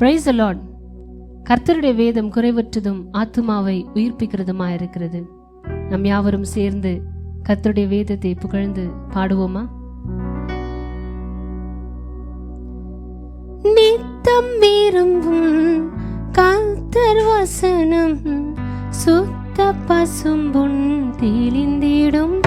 Price allot கர்த்தருடைய வேதம் குறைவற்றதும் ஆத்மாவை உயிர்ப்பிக்கிறதுமாயிருக்கிறது. நம் யாவரும் சேர்ந்து கர்த்தருடைய வேதத்தை புகழ்ந்து பாடுவோமா? நித்தம் விரும்பும் கர்த்தர் வசனம் சுத்த பசும்புண் தெளிந்திடும்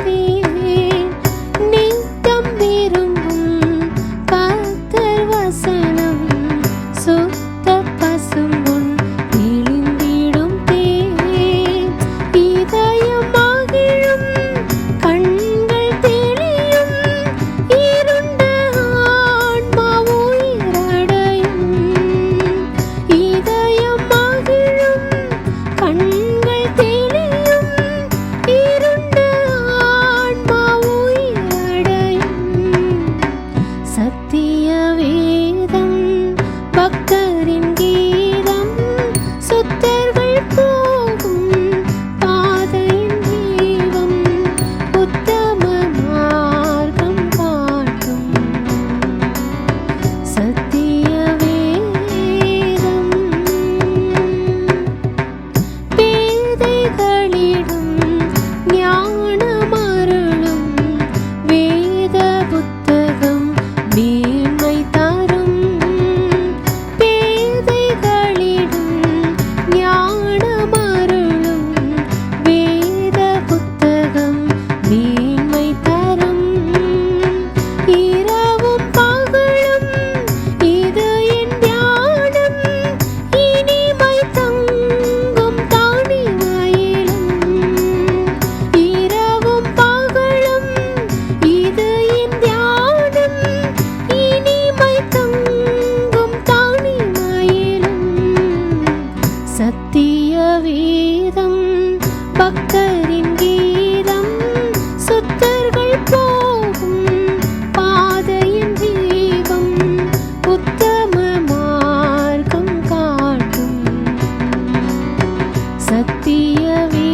புதிய வீ